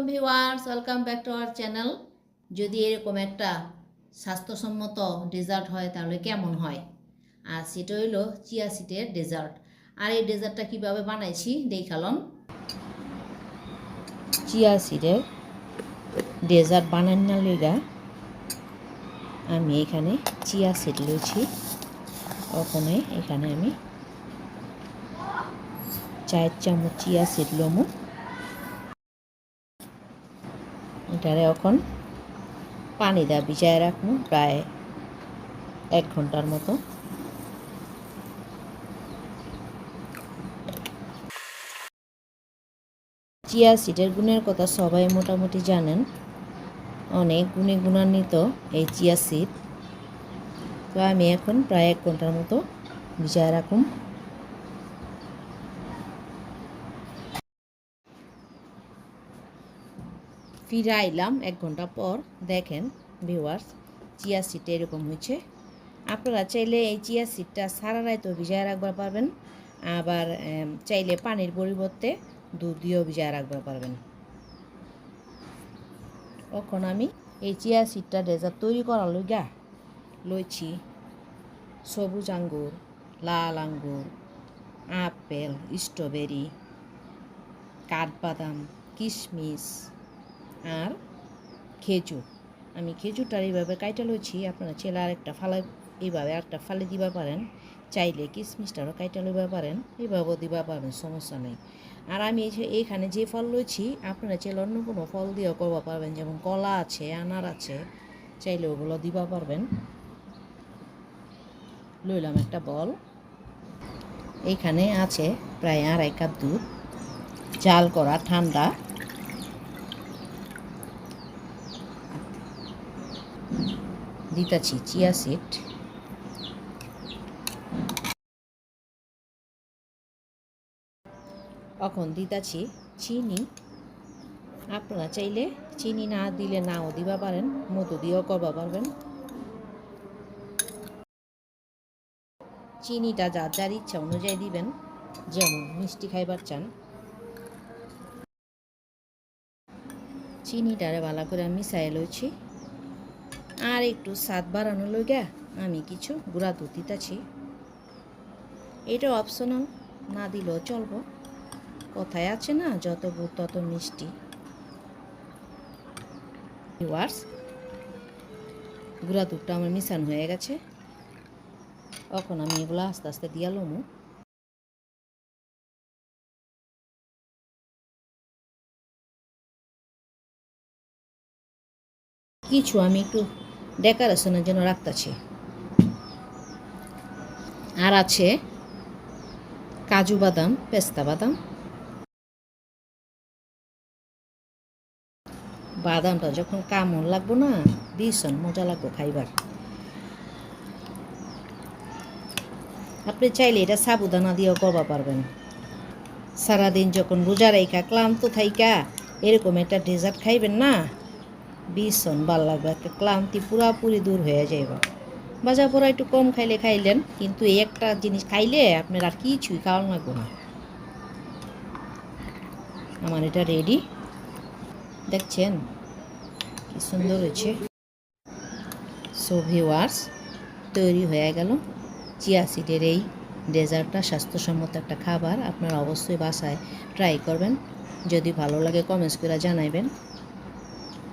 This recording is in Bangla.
আলাইকুম viewers welcome back to our channel যদি এরকম একটা স্বাস্থ্যসম্মত ডেজার্ট হয়, তাহলে কেমন হয়? আর সেটা হইল চিয়া সিটের ডেজার্ট আর এই ডেজার্টটা কীভাবে বানাইছি, দেখালাম। চিয়া সিটের ডেজার্ট বানান না লেগা। আমি এখানে চিয়া সিট লইছি। ওখানে এখানে আমি চায়ের চামচ চিয়া সিট লমু। এটারে এখন পানি দা ভিজায় রাখব, প্রায় এক ঘণ্টার মতো। চিয়া সিডের গুণের কথা সবাই মোটামুটি জানেন। অনেক গুণে গুণান্বিত এই চিয়া সিড। তো আমি এখন প্রায় এক ঘণ্টার মতো ভিজায় রাখুন ফিরে আইলাম এক ঘণ্টা পর। দেখেন ভিউয়ার্স চিয়া সিটটা এরকম হয়েছে। আপনারা চাইলে এই চিয়া সিটটা সারা রায় তো ভিজায় রাখবার পারবেন। আবার চাইলে পানির পরিবর্তে দুধ দিয়েও ভিজায় রাখবার পারবেন। তখন আমি এই চিয়া সিটটা ডেজার্ট তৈরি করার লইগা লইছি। সবুজ আঙ্গুর, লাল আঙ্গুর, আপেল স্ট্রবেরি কাঠবাদাম, কিশমিশ। আর খেজুর। আমি খেজুরটার এইভাবে কাইটা লইছি, আপনারা ছেলে আর একটা ফালা এইভাবে একটা ফালে দিবা পারেন। চাইলে কিশমিশটারও কাইটা লইবা পারেন, এইভাবেও দিবা পারেন সমস্যা নেই। আর আমি এইখানে যে ফল লইছি, আপনারা চাইলে অন্য কোনো ফল দিয়েও করবা পারবেন, যেমন কলা আছে, আনার আছে, চাইলে ওগুলো দিবা পারবেন। লইলাম একটা বল। এইখানে আছে প্রায় আড়াই কাপ দুধ। জাল করা ঠান্ডা। দিতাছি, চিয়া সিড এখন দিতাছি চিনি। আপনারা চাইলে চিনি না দিলে নাও দিবা পারেন, মধু দিয়েও করবা পারবেন। চিনিটা যার যার ইচ্ছা অনুযায়ী দিবেন, যেমন মিষ্টি খাইবার চান। চিনিটারে ভালো করে মিশাই লইছি। আর একটু স্বাদ বাড়ানো লইগা আমি কিছু গুঁড়া দুধ দিতেছি এটা অপশনাল না দিলেও চলবো। কথায় আছে না, যত গুড় তত মিষ্টি। ভিউয়ার্স গুঁড়া দুধটা আমার মিশানো হয়ে গেছে। এখন আমি এগুলো আস্তে আস্তে দিয়া লমু। কিছু আমি একটু ডেকোরেশনের জন্য রাখতেছি। আর আছে কাজু বাদাম, পেস্তা বাদাম। বাদামটা যখন কামড় লাগবো না, ভীষণ মজা লাগবো খাইবার। আপনি চাইলে এটা সাবুদানা দিয়েও করবা পারবেন। সারাদিন যখন রোজা রেখা ক্লান্ত থাইকা, এরকম একটা ডেজার্ট খাইবেন না? ভীষণ ভালো লাগবে, একটা ক্লান্তি পুরাপুরি দূর হয়ে যাইব। বাজা পড়া একটু কম খাইলে খাইলেন, কিন্তু এই একটা জিনিস খাইলে আপনার আর কিছুই খাওয়ার লাগবে না। আমার এটা রেডি দেখছেন? কি সুন্দর হয়েছে। সো ভিওয়ার্স তৈরি হয়ে গেল। চিয়া সিডের এই ডেজার্টটা স্বাস্থ্যসম্মত একটা খাবার, আপনারা অবশ্যই বাসায় ট্রাই করবেন। যদি ভালো লাগে কমেন্টস করে জানাইবেন।